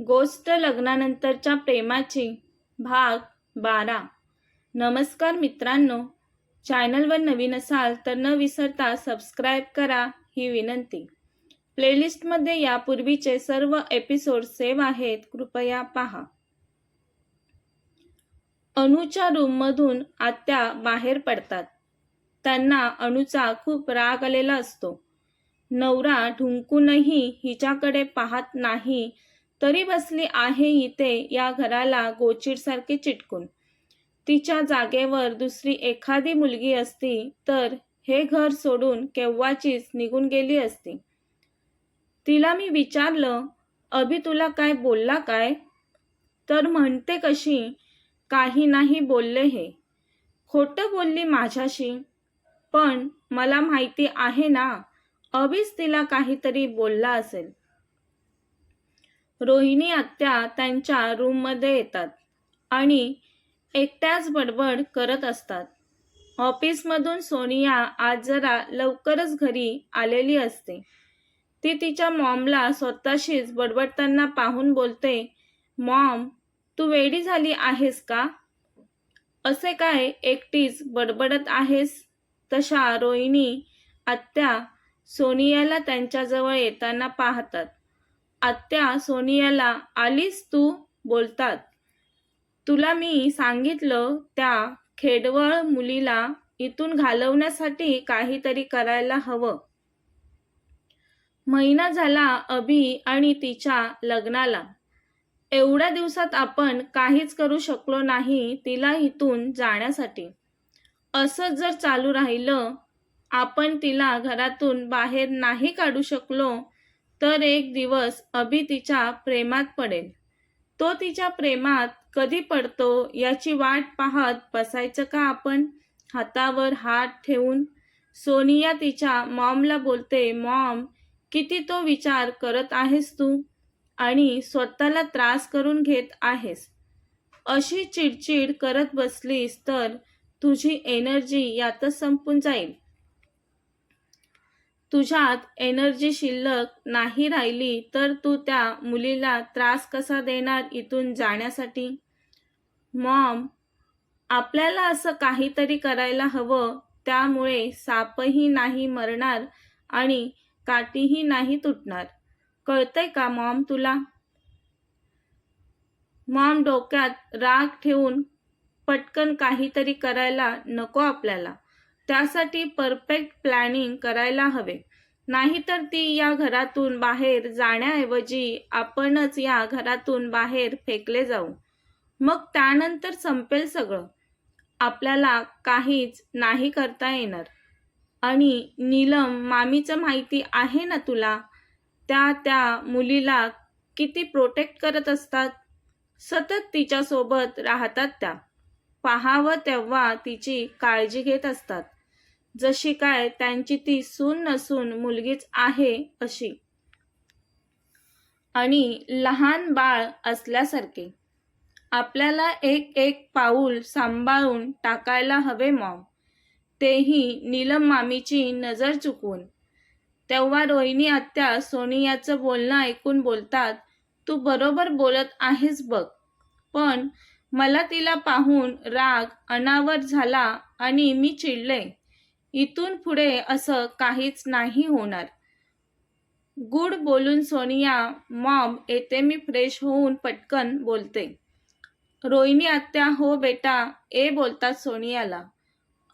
गोष्ट लग्नानंतरच्या प्रेमाची भाग बारा. नमस्कार मित्रांनो. चॅनलवर नवीन असाल तर न विसरता सबस्क्राईब करा ही विनंती. प्लेलिस्टमध्ये यापूर्वीचे सर्व एपिसोड सेव्ह आहेत कृपया पहा. अणूच्या रूममधून आत्या बाहेर पडतात. त्यांना अणूचा खूप राग आलेला असतो. नवरा ढुंकूनही हिच्याकडे पाहत नाही तरी बसली आहे इथे या घराला गोचिडसारखी चिटकून. तिच्या जागेवर दुसरी एखादी मुलगी असती तर हे घर सोडून केव्हाचीच निघून गेली असती. तिला मी विचारलं अभि तुला काय बोलला काय? तर म्हणते कशी काही नाही बोलले हे. खोटं बोलली माझ्याशी पण मला माहिती आहे ना अभिच तिला काहीतरी बोलला असेल. रोहिणी आत्या त्यांच्या रूममध्ये येतात आणि एकट्याच बडबड करत असतात. ऑफिसमधून सोनिया आज जरा लवकरच घरी आलेली असते. ती तिच्या मॉमला स्वतःशीच बडबडताना पाहून बोलते मॉम तू वेडी झाली आहेस का? असे काय एकटीच बडबडत आहेस? तशा रोहिणी आत्या सोनियाला त्यांच्याजवळ येताना पाहतात. आत्या सोनियाला आलीस तू? बोलतात. तुला मी सांगितलं त्या खेडवळ मुलीला इथून घालवण्यासाठी काहीतरी करायला हवं. महिना झाला अभि आणि तिच्या लग्नाला. एवढ्या दिवसात आपण काहीच करू शकलो नाही तिला इथून जाण्यासाठी. असंच जर चालू राहिलं आपण तिला घरातून बाहेर नाही काढू शकलो तर एक दिवस अभि तिच्या प्रेमात पडेल. तो तिच्या प्रेमात कधी पडतो याची वाट पाहत बसायचं का आपण? हातावर हात ठेवून सोनिया तिच्या मॉमला बोलते मॉम किती तो विचार करत आहेस तू? आणि स्वतःला त्रास करून घेत आहेस. अशी चिडचिड करत बसलीस तर तुझी एनर्जी यातच संपून जाईल. तुझ्यात एनर्जी शिल्लक नाही राहिली तर तू त्या मुलीला त्रास कसा देणार इथून जाण्यासाठी? मॉम आपल्याला असं काहीतरी करायला हवं त्यामुळे सापही नाही मरणार आणि काठीही नाही तुटणार. कळतंय का मॉम तुला? मॉम डोक्यात राग ठेवून पटकन काहीतरी करायला नको आपल्याला. त्यासाठी परफेक्ट प्लॅनिंग करायला हवे. नाहीतर ती या घरातून बाहेर जाण्याऐवजी आपणच या घरातून बाहेर फेकले जाऊ. मग त्यानंतर संपेल सगळं. आपल्याला काहीच नाही करता येणार. आणि नीलम मामीचं माहिती आहे ना तुला? त्या त्या मुलीला किती प्रोटेक्ट करत असतात? सतत तिच्यासोबत राहतात त्या. पाहावं तेव्हा तिची काळजी घेत असतात. जशी काय त्यांची ती सून नसून मुलगीच आहे अशी. आणि लहान बाळ असल्यासारखे. आपल्याला एक एक पाऊल सांभाळून टाकायला हवे मॉम. तेही नीलम मामीची नजर चुकवून. तेव्हा रोहिणी आत्या सोनियाचं बोलणं ऐकून बोलतात तू बरोबर बोलत आहेस बघ. पण मला तिला पाहून राग अनावर झाला आणि मी चिडले. इथून पुढे असं काहीच नाही होणार. गुड बोलून सोनिया मॉम येते मी फ्रेश होऊन पटकन बोलते. रोहिणी आत्या हो बेटा ए बोलतात सोनियाला.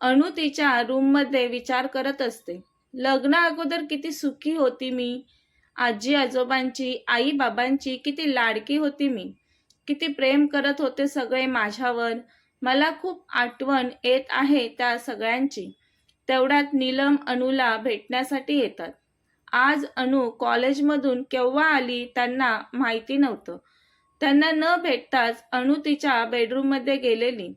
अणू तिच्या रूममध्ये विचार करत असते. लग्ना अगोदर किती सुखी होती मी. आजी आजोबांची आई बाबांची किती लाडकी होती मी. किती प्रेम करत होते सगळे माझ्यावर. मला खूप आठवण येत आहे त्या सगळ्यांची. तेवढ्यात नीलम अनुला भेटण्यासाठी येतात. आज अनु कॉलेजमधून केव्हा आली त्यांना माहिती नव्हतं. त्यांना न भेटताच अनु तिच्या बेडरूममध्ये गेलेली.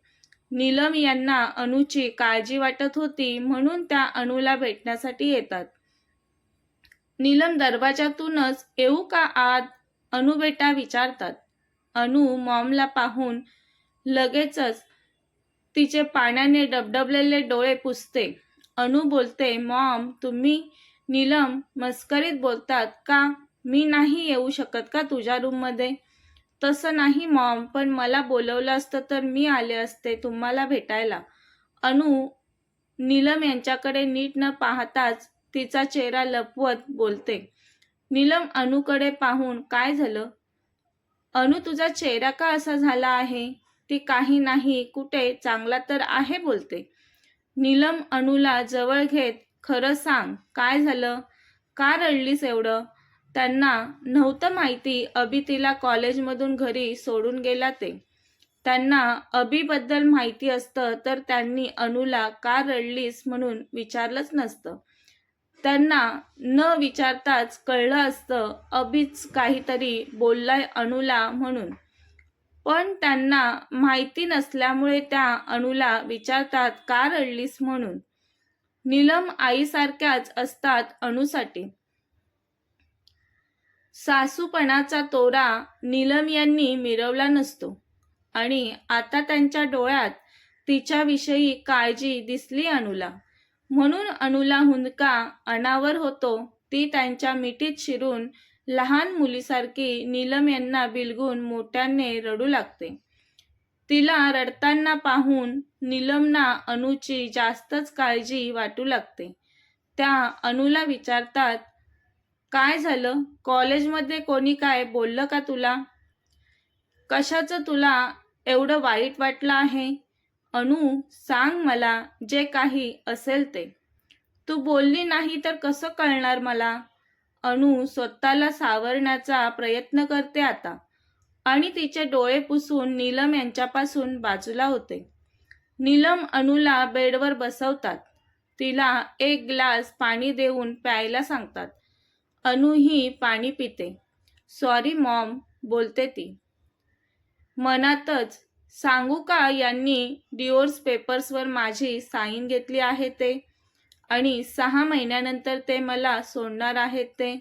नीलम यांना अनुची काळजी वाटत होती म्हणून त्या अनुला भेटण्यासाठी येतात. नीलम दरवाजातूनच येऊ का आत? अनु बेटा विचारतात. अनु मॉमला पाहून लगेचच तिचे पाण्याने डबडबलेले डोळे पुसते. अनु बोलते मॉम तुम्ही नीलम मस्करीत बोलतात का? मी नाही येऊ शकत का तुझ्या रूममध्ये? तसं नाही मॉम पण मला बोलवलं असतं तर मी आले असते तुम्हाला भेटायला. अनु नीलम यांच्याकडे नीट न पाहताच तिचा चेहरा लपवत बोलते. नीलम अनुकडे पाहून काय झालं? अनु तुझा चेहरा का असा झाला आहे? ती काही नाही कुठे? चांगला तर आहे बोलते. नीलम अनुला जवळ घेत खरं सांग काय झालं? का रडलीस एवढं? त्यांना नव्हतं माहिती अभि तिला कॉलेजमधून घरी सोडून गेला ते. त्यांना अभिबद्दल माहिती असतं तर त्यांनी अनुला का रडलीस म्हणून विचारलंच नसतं. त्यांना न विचारताच कळलं असतं अभिच काहीतरी बोललाय अनुला म्हणून. पण त्यांना माहिती नसल्यामुळे त्या अणूला विचारतात का रडलीस म्हणून? नीलम आईसारख्याच असतात अणूसाठी. सासूपणाचा तोरा नीलम यांनी मिरवला नसतो आणि आता त्यांच्या डोळ्यात तिच्याविषयी काळजी दिसली अणूला. म्हणून अणूला हुंदका अनावर होतो ती त्यांच्या मिठीत शिरून लहान मुलीसारखी नीलम यांना बिलगून मोठ्याने रडू लागते. तिला रडताना पाहून नीलमना अनुची जास्तच काळजी वाटू लागते. त्या अनुला विचारतात काय झालं? कॉलेजमध्ये कोणी काय बोललं का तुला? कशाचं तुला एवढं वाईट वाटलं आहे? अनु सांग मला जे काही असेल ते. तू बोलली नाही तर कसं कळणार मला? अणू स्वतःला सावरण्याचा प्रयत्न करते आता. आणि तिचे डोळे पुसून नीलम यांच्यापासून बाजूला होते. नीलम अणूला बेडवर बसवतात. तिला एक ग्लास पाणी देऊन प्यायला सांगतात. अनु ही पाणी पिते. सॉरी मॉम बोलते ती. मनातच. सांगू का यांनी डिओर्स पेपर्सवर माझी साईन घेतली आहे ते? आणि सहा महिन्यानंतर ते मला सोडणार आहेत ते.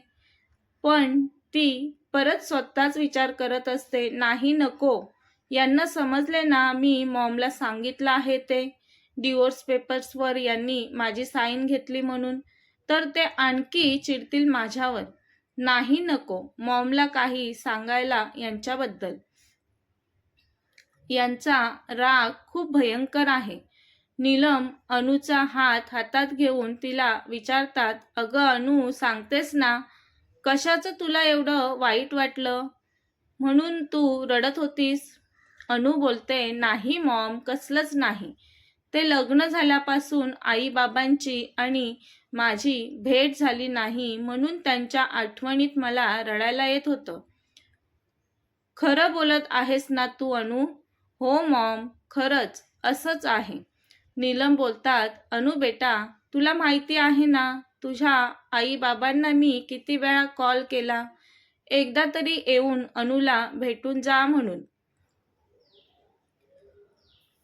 पण ती परत स्वतःच विचार करत असते नाही नको. यांना समजले ना मी मॉमला सांगितलं आहे ते. डिवोर्स पेपर्सवर यांनी माझी साईन घेतली म्हणून. तर ते आणखी चिडतील माझ्यावर. नाही नको. मॉमला काही सांगायला यांच्याबद्दल. यांचा राग खूप भयंकर आहे. नीलम अनुचा हात हातात घेऊन तिला विचारतात अगं अनु सांगतेस ना कशाचं तुला एवढं वाईट वाटलं? म्हणून तू रडत होतीस? अनु बोलते नाही मॉम कसलंच नाही. ते लग्न झाल्यापासून आईबाबांची आणि माझी भेट झाली नाही म्हणून त्यांच्या आठवणीत मला रडायला येत होतं. खरं बोलत आहेस ना तू अनु? हो मॉम खरंच असंच आहे. नीलम बोलतात अनु बेटा तुला माहिती आहे ना तुझ्या आई बाबांना मी किती वेळा कॉल केला. एकदा तरी येऊन अनुला भेटून जा म्हणून.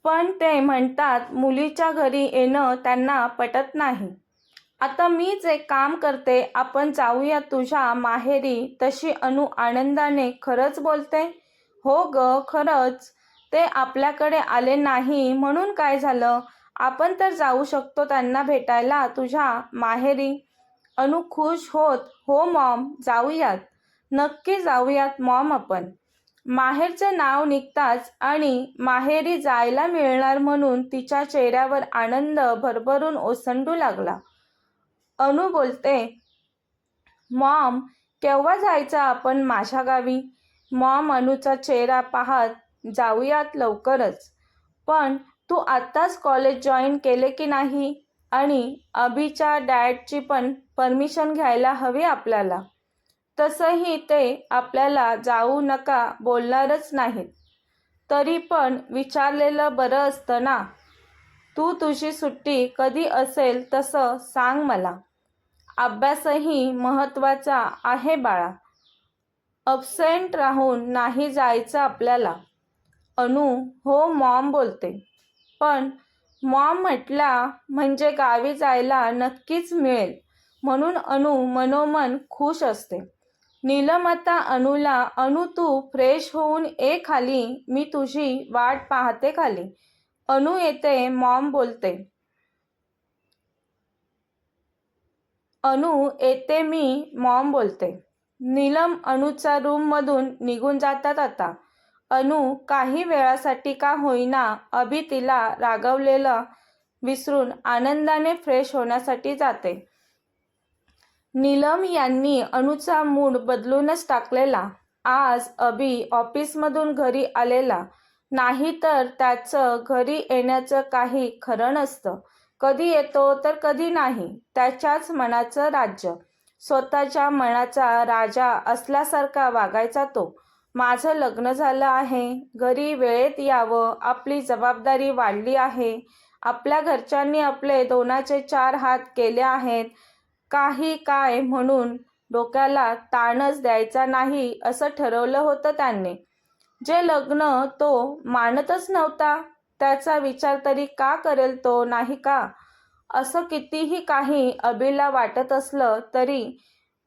पण ते म्हणतात मुलीच्या घरी येणं त्यांना पटत नाही. आता मीच एक काम करते आपण जाऊया तुझ्या माहेरी तशी अनु आनंदाने खरंच बोलते. हो ग खरंच. ते आपल्याकडे आले नाही म्हणून काय झालं? आपण तर जाऊ शकतो त्यांना भेटायला. तुझ्या माहेरी अनु खुश होत. हो मॉम जाऊयात. नक्की जाऊयात मॉम आपण. माहेरचे नाव निघताच आणि माहेरी जायला मिळणार म्हणून तिच्या चेहऱ्यावर आनंद भरभरून ओसंडू लागला. अनु बोलते मॉम केव्हा जायचं आपण माझ्या गावी मॉम अनुचा चेहरा पाहत जाऊयात लवकरच. पण तू आत्ताच कॉलेज जॉईन केले की नाही? आणि अभिच्या डॅडची पण परमिशन घ्यायला हवी आपल्याला. तसंही ते आपल्याला जाऊ नका बोलणारच नाहीत. तरी पण विचारलेलं बरं असतं ना? तू तुझी सुट्टी कधी असेल तसं सांग मला. अभ्यासही महत्त्वाचा आहे बाळा. अबसेंट राहून नाही जायचं आपल्याला. अनु हो मॉम बोलते. पण मॉम म्हटला म्हणजे गावी जायला नक्कीच मिळेल. म्हणून अनु मनोमन खुश असते. नीलम आता अनुला अनु तू फ्रेश होऊन ए खाली मी तुझी वाट पाहते खाली. अनु येते मॉम बोलते. अनु येते मी मॉम बोलते. नीलम अनुच्या रूममधून निघून जातात आता. अनु काही वेळासाठी का होईना अभि तिला रागवलेलं विसरून आनंदाने फ्रेश होण्यासाठी जाते. नीलम यांनी अनुचा मूड बदलूनच टाकलेला. आज अभि ऑफिसमधून घरी आलेला. नाही तर त्याचं घरी येण्याचं काही खरं नसतं. कधी येतो तर कधी नाही. त्याच्याच मनाचं राज्य. स्वतःच्या मनाचा राजा असल्यासारखा वागायचा तो. माझं लग्न झालं आहे. घरी वेळेत यावं. आपली जबाबदारी वाढली आहे. आपल्या घरच्यांनी आपले दोनाचे चार हात केले आहेत. काही काय म्हणून डोक्याला ताणच द्यायचा नाही असं ठरवलं होतं त्यांनी. जे लग्न तो मानतच नव्हता त्याचा विचार तरी का करेल तो नाही का? असं कितीही काही अभिला वाटत असलं तरी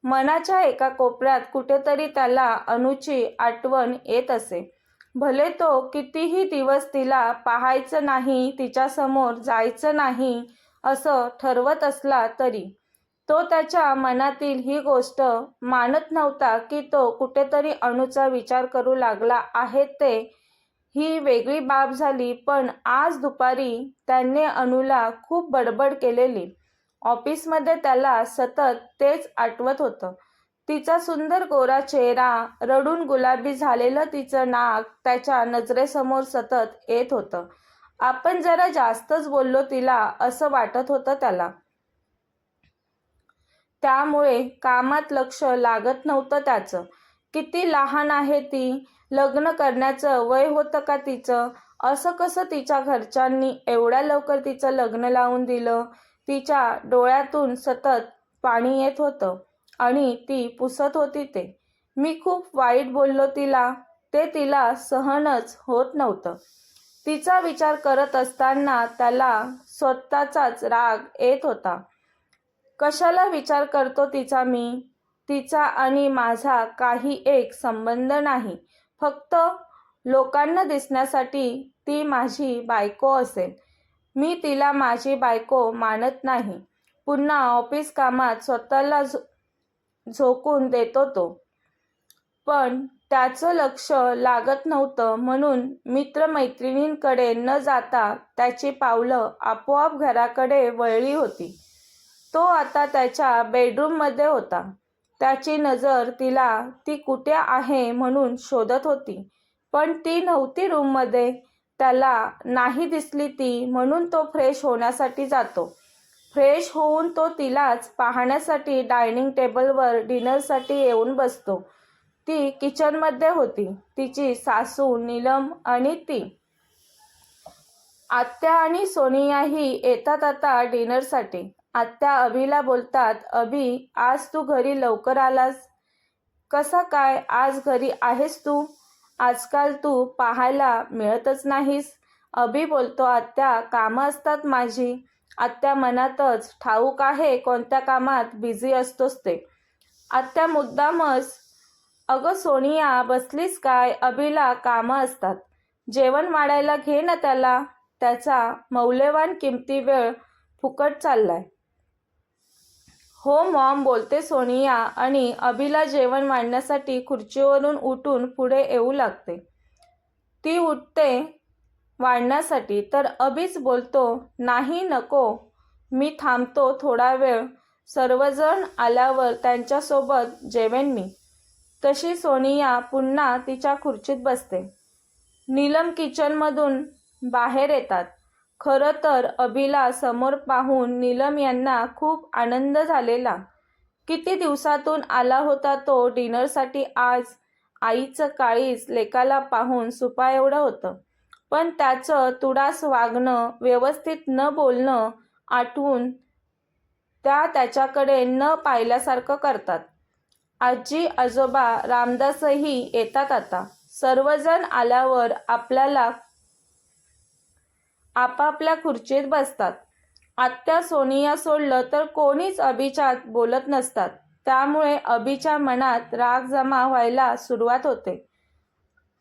मनाच्या एका कोपऱ्यात कुठेतरी त्याला अनुची आठवण येत असे. भले तो कितीही दिवस तिला पाहायचं नाही तिच्यासमोर जायचं नाही असं ठरवत असला तरी. तो त्याच्या मनातील ही गोष्ट मानत नव्हता की तो कुठेतरी अणूचा विचार करू लागला आहे ते. ही वेगळी बाब झाली पण आज दुपारी त्याने अणूला खूप बडबड केलेली. ऑफिसमध्ये त्याला सतत तेच आठवत होतं. तिचा सुंदर गोरा चेहरा रडून गुलाबी झालेलं तिचं नाक त्याच्या नजरेसमोर सतत येत होतं. आपण जरा जास्तच बोललो तिला असं वाटत होतं त्याला. त्यामुळे कामात लक्ष लागत नव्हतं त्याचं. किती लहान आहे ती लग्न करण्याचं वय होतं का तिचं? असं कसं तिच्या घरच्यांनी एवढ्या लवकर तिचं लग्न लावून दिलं? तिच्या डोळ्यातून सतत पाणी येत होतं आणि ती पुसत होती ते. मी खूप वाईट बोललो तिला. ते तिला सहनच होत नव्हतं. तिचा विचार करत असताना त्याला स्वतःचाच राग येत होता. कशाला विचार करतो तिचा मी? तिचा आणि माझा काही एक संबंध नाही. फक्त लोकांना दिसण्यासाठी ती माझी बायको असेल. मी तिला माझी बायको मानत नाही. पुन्हा ऑफिस कामात स्वतःला झो झोकून देतो तो. पण त्याचं लक्ष लागत नव्हतं म्हणून मित्रमैत्रिणींकडे न जाता त्याची पावलं आपोआप घराकडे वळली होती. तो आता त्याच्या बेडरूममध्ये होता. त्याची नजर तिला ती कुठे आहे? म्हणून शोधत होती. पण ती नव्हती रूममध्ये. त्याला नाही दिसली ती म्हणून तो फ्रेश होण्यासाठी जातो. फ्रेश होऊन तो तिलाच पाहण्यासाठी डायनिंग टेबलवर डिनरसाठी येऊन बसतो. ती किचनमध्ये होती. तिची सासू नीलम आणि ती. आत्या आणि सोनियाही येतात आता डिनरसाठी आत्या अभिला बोलतात अभि आज तू घरी लवकर आलास? कसा काय? आज घरी आहेस तू? आजकाल तू पाहायला मिळतच नाहीस. अभि बोलतो आत्या कामं असतात माझी. आत्या मनातच ठाऊक आहे कोणत्या कामात बिझी असतोस ते. आत्या मुद्दामच. अगं सोनिया बसलीस काय? अभिला कामं असतात. जेवण वाढायला घे ना त्याला. त्याचा मौल्यवान किमती वेळ फुकट चाललाय. हो मॉम बोलते सोनिया आणि अभिला जेवण वाढण्यासाठी खुर्चीवरून उठून पुढे येऊ लागते. ती उठते वाढण्यासाठी. तर अभिच बोलतो नाही नको. मी थांबतो थोडा वेळ. सर्वजण आल्यावर त्यांच्यासोबत जेवेन मी. तशी सोनिया पुन्हा तिच्या खुर्चीत बसते. नीलम किचनमधून बाहेर येतात. खरं तर अभिला समोर पाहून नीलम यांना खूप आनंद झालेला. किती दिवसातून आला होता तो डिनरसाठी आज? आईचं काळीच लेकाला पाहून सुपा एवढं होतं. पण त्याचं तुडास वागणं व्यवस्थित न बोलणं आठवून त्या त्याच्याकडे न पाहिल्यासारखं करतात. आजी आजोबा रामदासही येतात आता. सर्वजण आल्यावर आपल्याला आपापल्या खुर्चीत बसतात. आत्या सोनिया सोडलं तर कोणीच अभिच्यात बोलत नसतात. त्यामुळे अभिच्या मनात राग जमा व्हायला सुरुवात होते.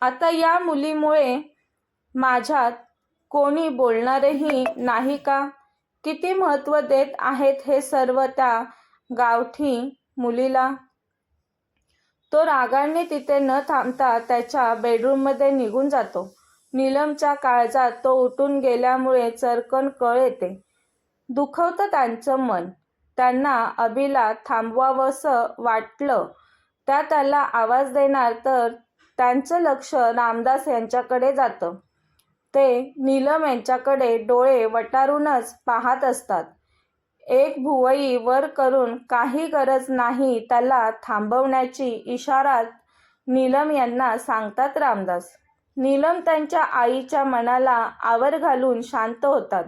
आता या मुलीमुळे माझ्यात कोणी बोलणारेही नाही का? किती महत्त्व देत आहेत हे सर्व त्या गावठी मुलीला? तो रागाने तिथे न थांबता त्याच्या बेडरूममध्ये निघून जातो. नीलमच्या काळजात तो उठून गेल्यामुळे चरकन कळ येते. दुखवतं त्यांचं मन. त्यांना अभिला थांबवावंसं वाटलं. त्या त्याला आवाज देणार तर त्यांचं लक्ष रामदास यांच्याकडे जातं. ते नीलम यांच्याकडे डोळे वटारूनच पाहत असतात. एक भुवई वर करून काही गरज नाही त्याला थांबवण्याची इशारात नीलम यांना सांगतात रामदास. नीलम त्यांच्या आईच्या मनाला आवर घालून शांत होतात.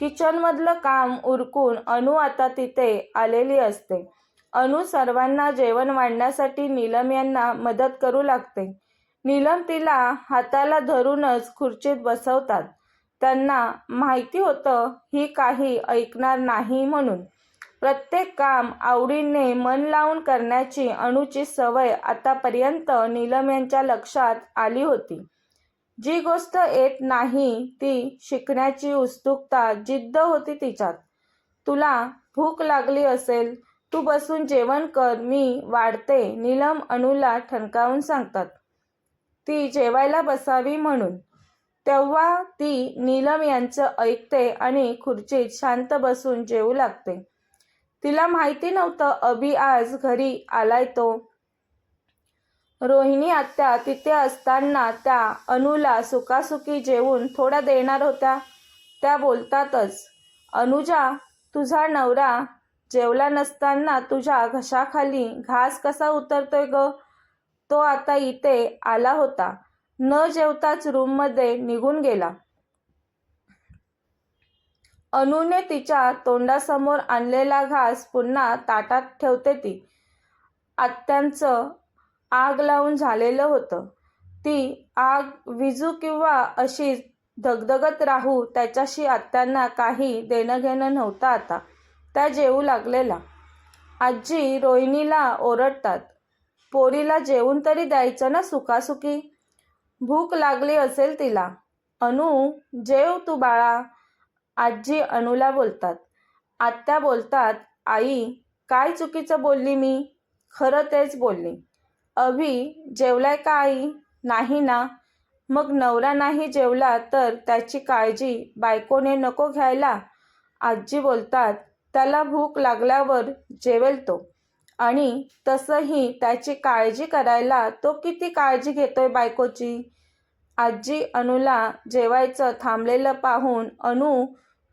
किचनमधलं काम उरकून अनु आता तिथे आलेली असते. अनु सर्वांना जेवण वाढण्यासाठी नीलम यांना मदत करू लागते. नीलम तिला हाताला धरूनच खुर्चीत बसवतात. त्यांना माहिती होतं ही काही ऐकणार नाही म्हणून. प्रत्येक काम आवडीने मन लावून करण्याची अणूची सवय आतापर्यंत नीलम यांच्या लक्षात आली होती. जी गोष्ट येत नाही ती शिकण्याची उत्सुकता जिद्द होती तिच्यात. तुला भूक लागली असेल तू बसून जेवण कर मी वाढते नीलम अणूला ठणकावून सांगतात. ती जेवायला बसावी म्हणून. तेव्हा ती नीलम यांचं ऐकते आणि खुर्चीत शांत बसून जेवू लागते. तिला माहिती नव्हतं अभि आज घरी आलाय तो. रोहिणी आत्या तिथे असताना त्या अनुला सुकासुकी जेवून थोडा देणार होत्या. त्या बोलतातच अनुजा तुझा नवरा जेवला नसताना तुझ्या घशाखाली घास कसा उतरतोय ग? तो आता इथे आला होता. न जेवताच रूममध्ये निघून गेला. अनुने तिच्या तोंडासमोर आणलेला घास पुन्हा ताटात ठेवते ती. आत्यांचं आग लावून झालेलं होतं. ती आग विजू किंवा अशी धगधगत राहू त्याच्याशी आत्यांना काही देणं घेणं नव्हतं आता. त्या जेवू लागलेला. आजी रोहिणीला ओरडतात. पोरीला जेवून तरी द्यायचं ना सुखासुखी? भूक लागली असेल तिला. अनु जेव तू बाळा. आजी अनुला बोलतात. आत्या बोलतात आई काय चुकीचं बोलली मी? खरं तेच बोलली. अभि जेवलाय का आई? नाही ना. मग नवरा नाही जेवला तर त्याची काळजी बायकोने नको घ्यायला. आजी बोलतात त्याला भूक लागल्यावर जेवेल तो आणि तसंही त्याची काळजी करायला तो किती काळजी घेतोय बायकोची. आजी अनुला जेवायचं थांबलेलं पाहून अनु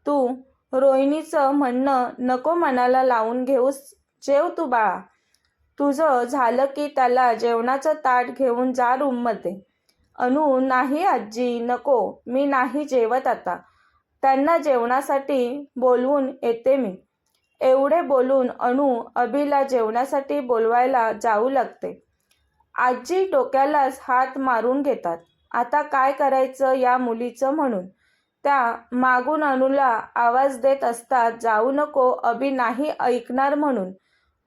तू रोहिणीचं म्हणणं नको मनाला लावून घेऊस जेव तू बाळा. तुझं झालं की त्याला जेवणाचं ताट घेऊन जा रूममध्ये. अनु नाही आजी नको. मी नाही जेवत आता. त्यांना जेवणासाठी बोलवून येते मी. एवढे बोलून अणू अभिला जेवणासाठी बोलवायला जाऊ लागते. आजी डोक्यालाच हात मारून घेतात. आता काय करायचं या मुलीचं म्हणून? त्या मागून अनुला आवाज देत असतात जाऊ नको अभि नाही ऐकणार म्हणून.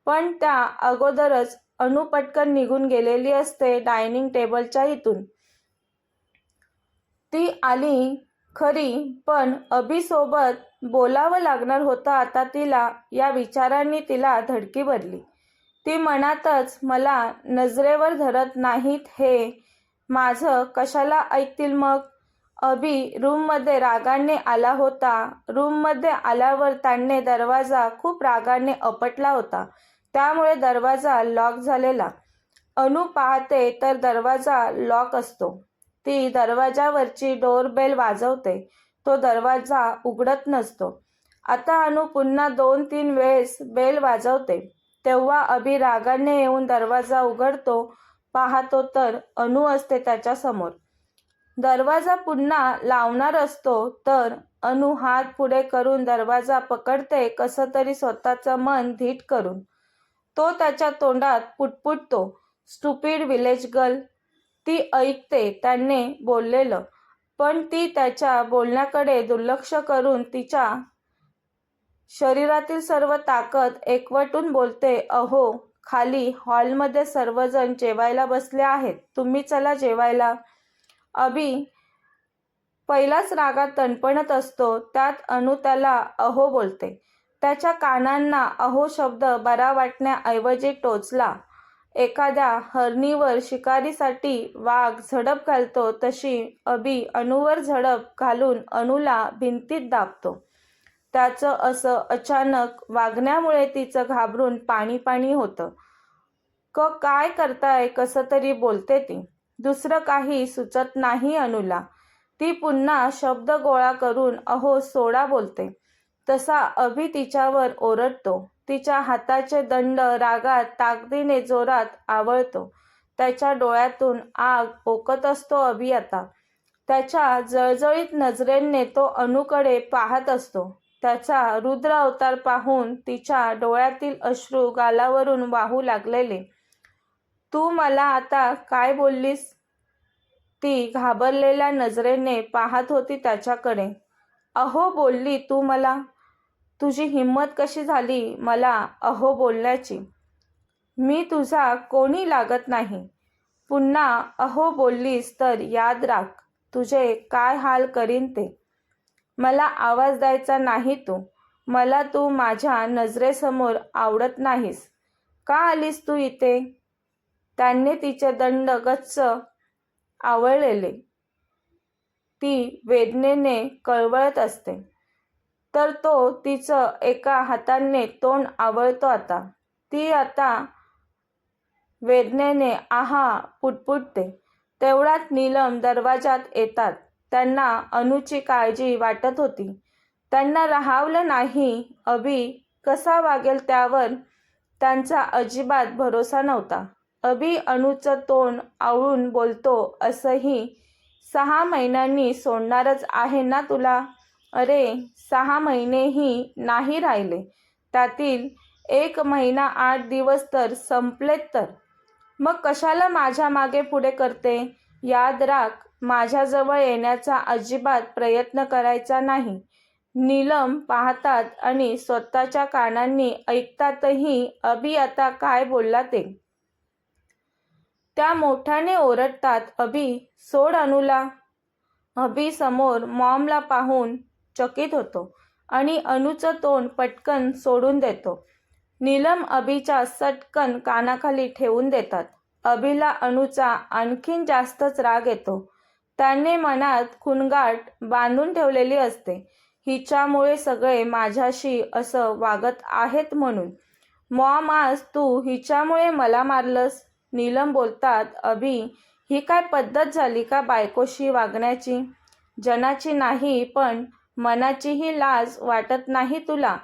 पण त्या अगोदरच अनु पटकन निघून गेलेली असते डायनिंग टेबलच्या इथून. ती आली खरी पण अभिसोबत बोलावं लागणार होतं आता तिला या विचारांनी तिला धडकी भरली. ती मनातच मला नजरेवर धरत नाहीत हे माझं कशाला ऐकतील मग? अभि रूममध्ये रागाने आला होता. रूममध्ये आल्यावर त्याने दरवाजा खूप रागाने अपटला होता. त्यामुळे दरवाजा लॉक झालेला. अनु पाहते तर दरवाजा लॉक असतो. ती दरवाजावरची डोरबेल वाजवते. तो दरवाजा उघडत नसतो. आता अनु पुन्हा दोन तीन वेळेस बेल वाजवते. तेव्हा अभि रागाने येऊन दरवाजा उघडतो पाहतो तर अनु असते त्याच्यासमोर. दरवाजा पुन्हा लावणार असतो तर अनु हात पुढे करून दरवाजा पकडते कसं तरी स्वतःचं मन धीट करून. तो त्याच्या तोंडात पुटपुटतो. स्टुपिड विलेज गर्ल ती ऐकते त्याने बोललेलं पण ती त्याच्या बोलण्याकडे दुर्लक्ष करून तिच्या शरीरातील सर्व ताकद एकवटून बोलते अहो खाली हॉलमध्ये सर्वजण जेवायला बसले आहेत तुम्ही चला जेवायला. अभि पहिलाच रागात तणपणत असतो त्यात अनु त्याला अहो बोलते. त्याच्या कानांना अहो शब्द बरा वाटण्याऐवजी टोचला. एखाद्या हरणीवर शिकारीसाठी वाघ झडप घालतो तशी अभि अनुवर झडप घालून अनुला भिंतीत दाबतो. त्याचं असं अचानक वागण्यामुळे तिचं घाबरून पाणी पाणी होतं. क काय करताय कसं तरी बोलते ती. दुसरं काही सुचत नाही अनुला. ती पुन्हा शब्द गोळा करून अहो सोडा बोलते. तसा अभि तिच्यावर ओरडतो. तिच्या हाताचे दंड रागात ताकदीने जोरात आवळतो. त्याच्या डोळ्यातून आग ओकत असतो अभि आता. त्याच्या जळजळीत नजरेने तो अनुकडे पाहत असतो. त्याचा रुद्र अवतार पाहून तिच्या डोळ्यातील अश्रू गालावरून वाहू लागलेले. तू मला आता काय बोललीस? ती घाबरलेल्या नजरेने पाहत होती त्याच्याकडे. अहो बोलली तू मला. तुझी हिंमत कशी झाली मला अहो बोलण्याची? मी तुझा कोणी लागत नाही. पुन्हा अहो बोललीस तर याद राख तुझे काय हाल करीन ते. मला आवाज द्यायचा नाही तू. मला तू माझ्या नजरेसमोर आवडत नाहीस. का आलीस तू इथे? त्यांनी तिचे दंड गच्च आवळलेले. ती वेदनेने कळवळत असते. तर तो तिचं एका हाताने तोंड आवळतो आता. ती आता वेदनेने आहा पुटपुटते. तेवढ्यात नीलम दरवाजात येतात. त्यांना अनुची काळजी वाटत होती. त्यांना राहावलं नाही. अभि कसा वागेल त्यावर त्यांचा अजिबात भरोसा नव्हता. अभि अणूचं तोंड आवळून बोलतो असंही सहा महिन्यांनी सोडणारच आहे ना तुला? अरे सहा महिनेही नाही राहिले. त्यातील एक महिना आठ दिवस तर संपलेत तर. मग कशाला माझ्या मागे पुढे करते? याद राख माझ्याजवळ येण्याचा अजिबात प्रयत्न करायचा नाही. नीलम पाहतात आणि स्वतःच्या कानांनी ऐकतातही अभि आता काय बोलला ते. त्या मोठ्याने ओरडतात अभि सोड अनुला. अभि समोर मॉमला पाहून चकित होतो आणि अनुचं तोंड पटकन सोडून देतो. नीलम अभिच्या सटकन कानाखाली ठेवून देतात. अभिला अनुचा आणखीन जास्तच राग येतो. त्याने मनात खुणगाट बांधून ठेवलेली असते. हिच्यामुळे सगळे माझ्याशी असं वागत आहेत म्हणून. मॉम आज तू हिच्यामुळे मला मारलंस? नीलम बोलतात अभि ही काय पद्धत झाली का बायकोशी वागण्याची? जनाची नाही पण मनाचीही लाज वाटत नाही तुला?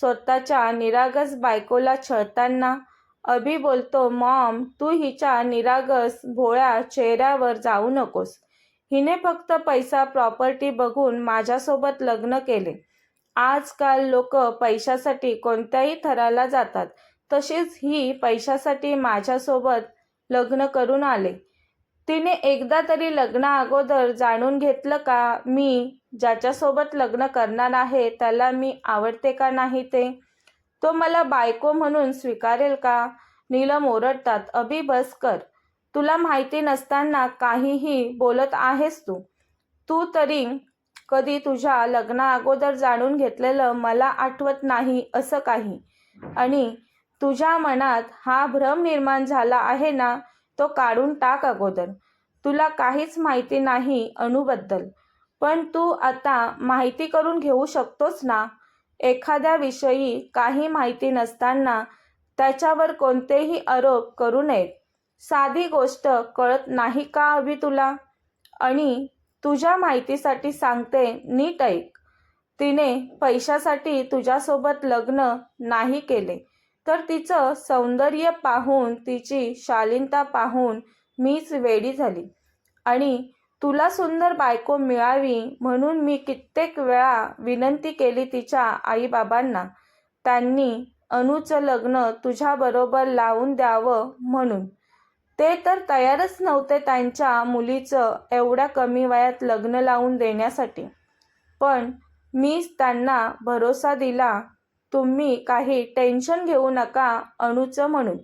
स्वतःच्या निरागस बायकोला छळताना? अभि बोलतो मॉम तू हिच्या निरागस भोळ्या चेहऱ्यावर जाऊ नकोस. हिने फक्त पैसा प्रॉपर्टी बघून माझ्यासोबत लग्न केले. आजकाल लोक पैशासाठी कोणत्याही थराला जातात. तशीच ही पैशासाठी माझ्यासोबत लग्न करून आले. तिने एकदा तरी लग्ना अगोदर जाणून घेतलं का मी ज्याच्यासोबत लग्न करणार आहे त्याला मी आवडते का नाही ते? तो मला बायको म्हणून स्वीकारेल का? नीलम ओरडतात अभि बस कर. तुला माहिती नसताना काहीही बोलत आहेस तू. तू तरी कधी तुझ्या लग्ना अगोदर जाणून घेतलेलं मला आठवत नाही असं काही. आणि तुझ्या मनात हा भ्रम निर्माण झाला आहे ना तो काढून टाक अगोदर. तुला काहीच माहिती नाही अणूबद्दल. पण तू आता माहिती करून घेऊ शकतोस ना? एखाद्या विषयी काही माहिती नसताना त्याच्यावर कोणतेही आरोप करू नयेत. साधी गोष्ट कळत नाही का अभि तुला? आणि तुझ्या माहितीसाठी सांगते नीट ऐक. तिने पैशासाठी तुझ्यासोबत लग्न नाही केले. तर तिचं सौंदर्य पाहून तिची शालीनता पाहून मीच वेडी झाली. आणि तुला सुंदर बायको मिळावी म्हणून मी कित्येक वेळा विनंती केली तिच्या आईबाबांना. त्यांनी अनुचं लग्न तुझ्याबरोबर लावून द्यावं म्हणून. ते तर तयारच नव्हते त्यांच्या मुलीचं एवढ्या कमी वयात लग्न लावून देण्यासाठी. पण मीच त्यांना भरोसा दिला तुम्ही काही टेन्शन घेऊ नका अणूचं म्हणून.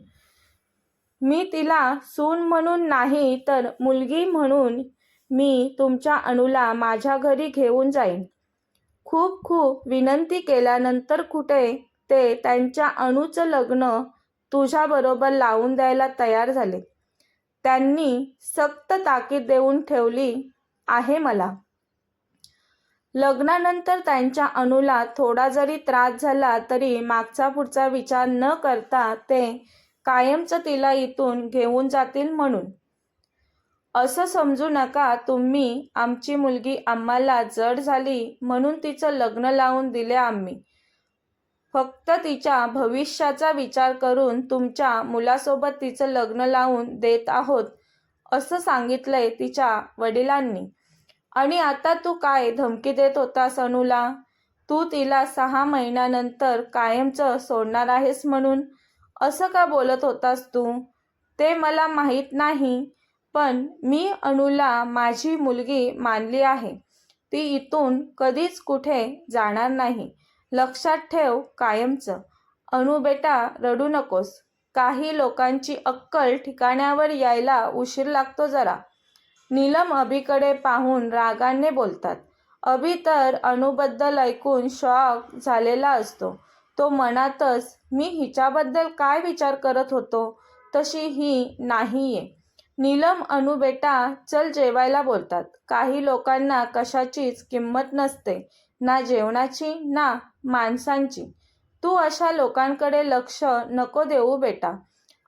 मी तिला सून म्हणून नाही तर मुलगी म्हणून मी तुमच्या अणूला माझ्या घरी घेऊन जाईन. खूप खूप विनंती केल्यानंतर कुठे ते त्यांच्या अणूचं लग्न तुझ्याबरोबर लावून द्यायला तयार झाले. त्यांनी सक्त ताकीद देऊन ठेवली आहे मला. लग्नानंतर त्यांच्या अनुला थोडा जरी त्रास झाला तरी मागचा पुढचा विचार न करता ते कायमचं तिला इथून घेऊन जातील म्हणून. असं समजू नका तुम्ही आमची मुलगी आम्हाला जड झाली म्हणून तिचं लग्न लावून दिले आम्ही. फक्त तिच्या भविष्याचा विचार करून तुमच्या मुलासोबत तिचं लग्न लावून देत आहोत असं सांगितलंय तिच्या वडिलांनी. आणि आता तू काय धमकी देत होतास अनुला तू तिला सहा महिन्यानंतर कायमचं सोडणार आहेस म्हणून असं का बोलत होतास तू? ते मला माहीत नाही पण मी अनुला माझी मुलगी मानली आहे. ती इथून कधीच कुठे जाणार नाही. लक्षात ठेव कायमचं. अनु बेटा रडू नकोस. काही लोकांची अक्कल ठिकाण्यावर यायला उशीर लागतो जरा. नीलम अभिकडे पाहून रागाने बोलतात. अभि तर अणूबद्दल ऐकून शॉक झालेला असतो. तो मनातच मी हिच्याबद्दल काय विचार करत होतो? तशी ही नाहीये. नीलम अनु बेटा चल जेवायला बोलतात. काही लोकांना कशाचीच किंमत नसते. ना जेवणाची ना माणसांची. तू अशा लोकांकडे लक्ष नको देऊ बेटा.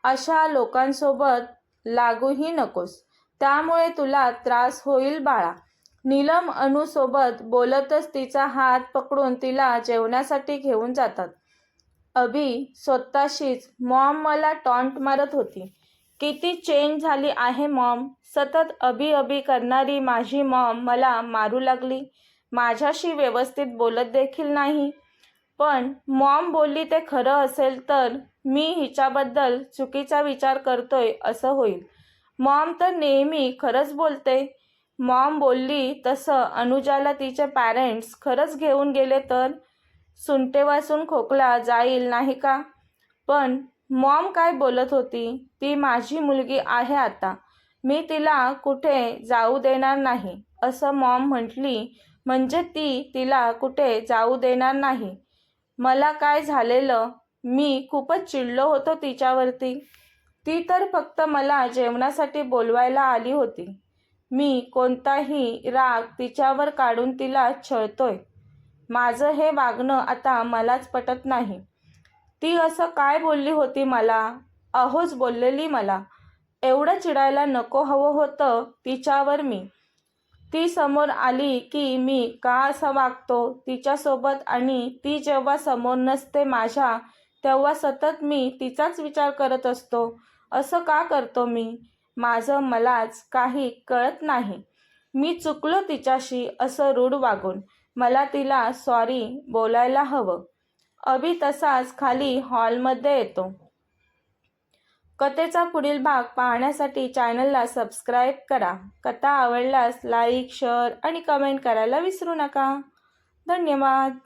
अशा लोकांसोबत लागूही नकोस. त्यामुळे तुला त्रास होईल बाळा. नीलम अनुसोबत बोलतच तिचा हात पकडून तिला जेवण्यासाठी घेऊन जातात. अभि स्वतःशीच मॉम मला टॉन्ट मारत होती. किती चेंज झाली आहे मॉम. सतत अभी अभी करणारी माझी मॉम मला मारू लागली. माझ्याशी व्यवस्थित बोलत देखील नाही. पण मॉम बोलली ते खरं असेल तर मी हिच्याबद्दल चुकीचा विचार करतोय असं होईल. मॉम तर नेहमी खरंच बोलते. मॉम बोलली तसं अनुजाला तिचे पॅरेंट्स खरंच घेऊन गेले तर सुंटे वाचून खोकला जाईल नाही का? पण मॉम काय बोलत होती? ती माझी मुलगी आहे आता. मी तिला कुठे जाऊ देणार नाही. असं मॉम म्हटली म्हणजे ती तिला कुठे जाऊ देणार नाही. मला काय झालेलं? मी खूपच चिडलो होतो तिच्यावरती. ती तर फक्त मला जेवणासाठी बोलवायला आली होती. मी कोणताही राग तिच्यावर काढून तिला छळतोय. माझं हे वागणं आता मलाच पटत नाही. ती असं काय बोलली होती मला? अहोच बोललेली मला. एवढं चिडायला नको हवं होतं तिच्यावर मी. ती समोर आली की मी का असं वागतो तिच्यासोबत आणि ती जेव्हा समोर नसते माझ्या तेव्हा सतत मी तिचाच विचार करत असतो. असं का करतो मी? माझं मलाच काही कळत नाही. मी चुकलो तिच्याशी असं रूढ वागून. मला तिला सॉरी बोलायला हवं. अभि तसाच खाली हॉलमध्ये येतो. कथेचा पुढील भाग पाहण्यासाठी चॅनलला सबस्क्राईब करा. कथा आवडल्यास लाईक शेअर आणि कमेंट करायला विसरू नका. धन्यवाद.